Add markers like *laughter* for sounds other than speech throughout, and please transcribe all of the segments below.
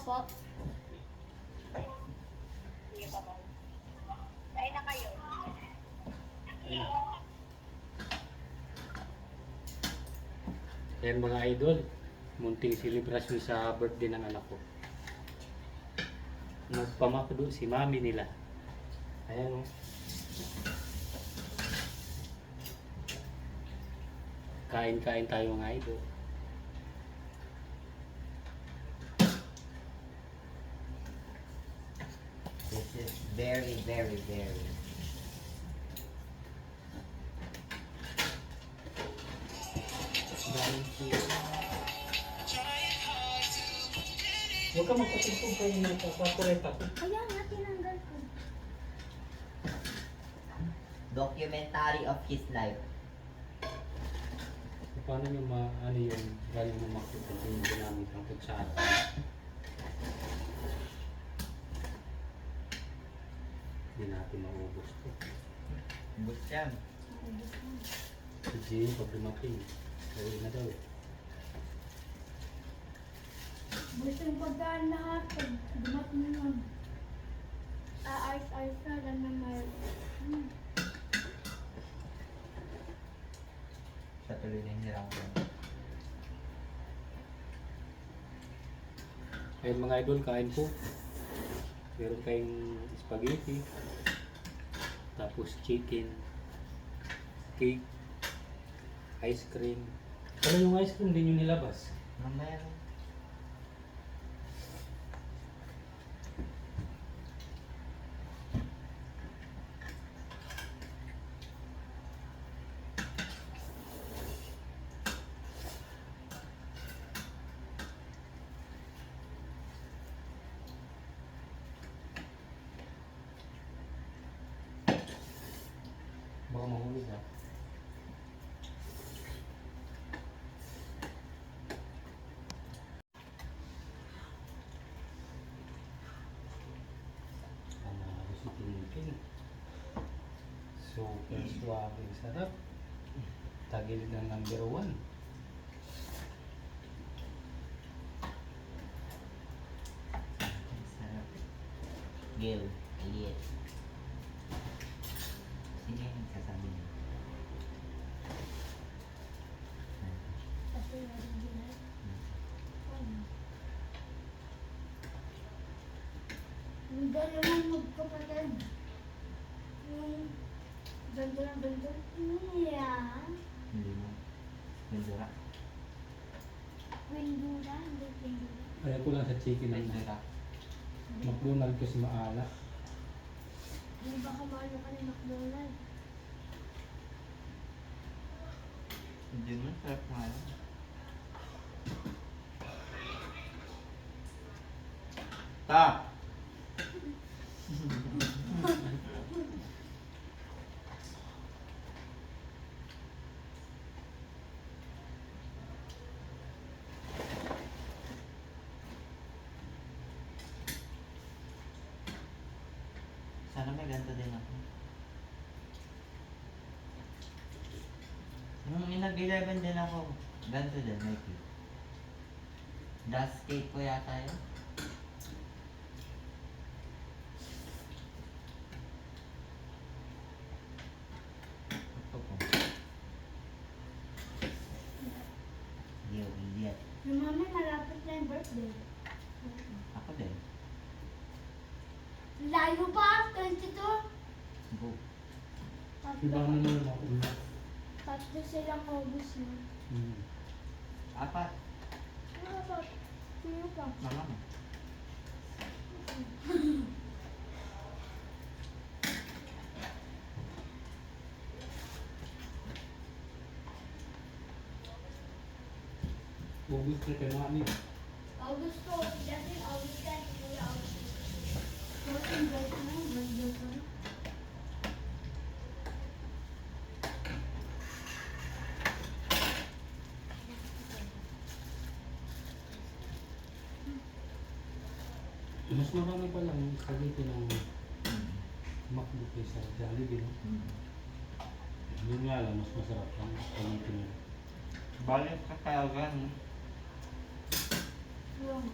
Po. Kain na kayo. Ayan mga idol, munting selebrasyon sa birthday ng anak ko. Nagpamakdo si mami nila. Ayan o. Kain-kain tayo mga idol. Is very, very, very. Huwag ka magpatugtog kayo ng papakuret ako. Kaya nga, tinanggal ko. Documentary of his life. Paano nyo ma, ano yung galing mo makita yung ginamit ng kutsara? Hindi natin maubos to. Bus yan. Si Jane, pag dumating, uwi na daw. Gusto yung pagkaan lahat. Pag dumating nun. Aayos-ayos na lang na may... Hmm. Sa tuloy na hinirangan. Ayun mga idol, kain po. Meron kayong spaghetti. Tapos chicken. Cake. Ice cream. Ano yung ice cream, hindi nyo nilabas? Mamaya na. Baka mahulog ah. Panalo si Tintin. Super suave, sarap. Tagil ng number one. Sarap. Gil. Aliet. Sino yung nagsasabi niya? Ano? Yung dalawang magkapatid. Yung ganda ng ganda. Yeah. Hindi mo. Mendura. Windura, hindi windura. Ayaw ko lang sa chicken ng Mendura. McDonald kasi maala. Hindi ba kamalo ka ni McDonald? Hindi mo. Sarap nga yan. Ta! *laughs* Sana may ganito din ako. Nung nag-11 din ako, ganito din, Nike. Dust cake ko yata yun. Ito po. Yo, idiot. Yung mama, malapit na yung birthday. Ako din. Layo pa, 22. Go. Iba Tatlo, naman ako. Tatlo silang August na. Hmm. Apat. Ano ba? Sino pa? Mama mo. Ubus na kay mami. August ko, dati August ka, kuya August. Fourteen days na, birthday ko na. Mas marami pa lang spaghetti ng McDo kaysa Jollibee. No? Hmm. Yun nga lang, mas masarap ang spaghetti nila. Balik ka kaya gan. Yung,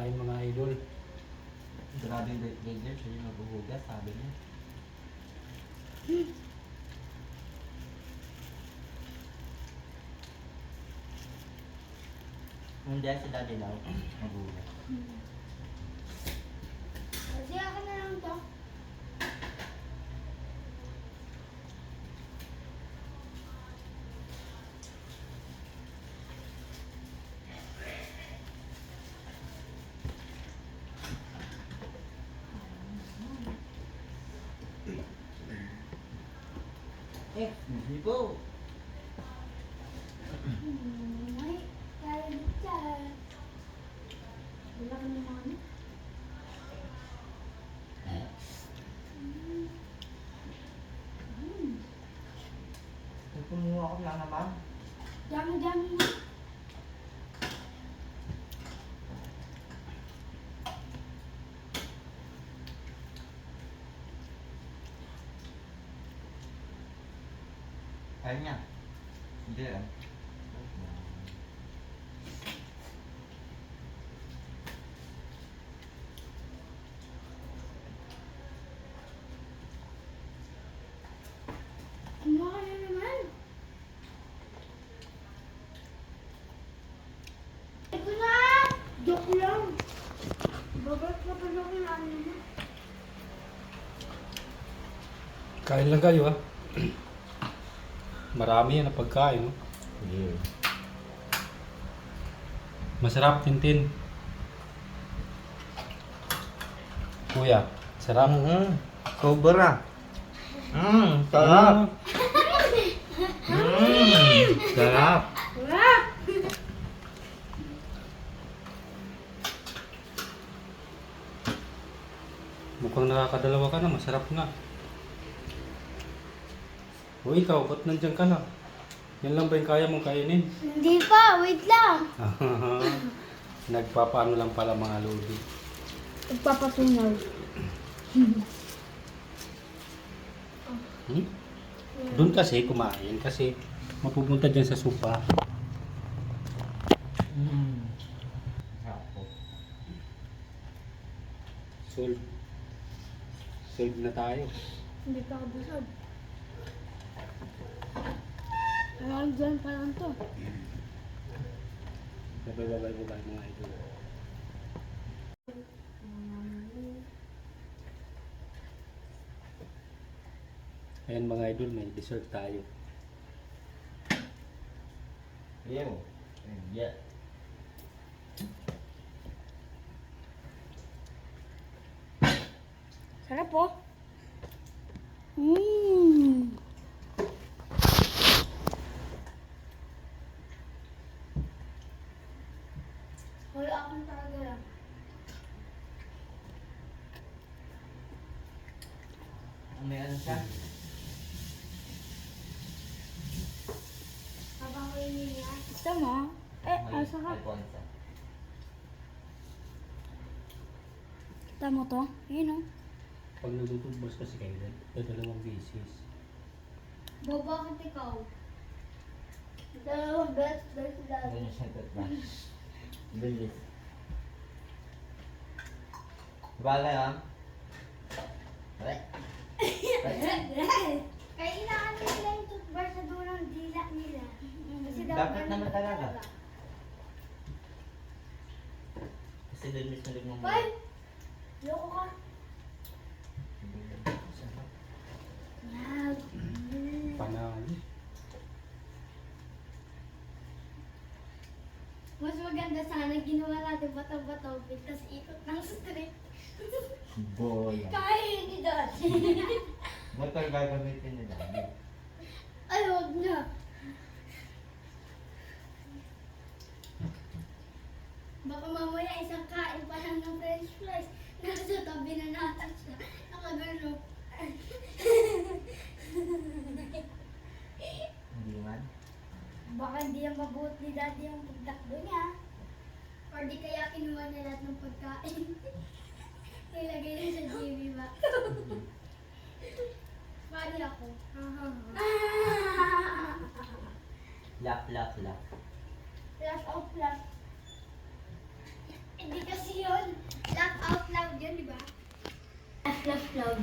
kain mga idol. Grabe yung birthday girl, siya yung maghuhugas, sabi niya. Hindi si Daddy Lau, maghuhugas. Kasi ako na lang to. Eh, hindi po. Kumuha ko lang naman. Dami-dami mo. Kaya niya. Hindi ah. Kumuha ka na naman. Ito na! Joke lang. Babat ka pa na kailangan mo. Kain lang kayo ha. Marami yan na pagkain. No? Yeah. Masarap, Tintin. Kuya, sarap. Mm-hmm. Sobra. Mmm, sarap. Mmm, sarap. Wala! Mukhang nakakadalawa ka na, masarap na. O ikaw, ba't nandyan ka na? Yan lang ba yung kaya mong kainin? Hindi pa, wait lang. *laughs* Nagpapaano lang pala mga lodi. Magpapasunaw. Hmm? Doon kasi kumain kasi mapupunta dyan sa sopa. Mmm. Sarap Solve na tayo. Hindi pa ako busog. Alam dyan pa lang to. Babay, babay, babay mga idol. Ayan mga idol, may dessert tayo. Ew. Yeah. Sarap po. Mmm. Hoy, akong talaga lang. May ano siya? Habang ko niya. Gusto mo? Eh, asa ka? Kita mo to? Yun o. Pag nagtutubos kasi kayo, dalawang beses. Bo, bakit ikaw? Dalawang bet, bet dati. Ganyan siya tatla. Bilis. Bala ah. Ay. Kaya inaano nila yung toothbrush sa dulo ng dila nila. Kasi daw Dapat ganun naman talaga. Kasi doon mismo rin mo. Hoy! Loko ka. Mas maganda sana ginawa natin bataw-bataw tapos ikot ng street. Bola. Kaya hindi dati. Motor gagamitin nila. Ay, huwag na. Baka mamaya isang kain pa lang ng *laughs* Lap, lap, lap. Laugh out loud. Hindi kasi yun. Laugh out loud yun, di ba? Laugh, laugh loud.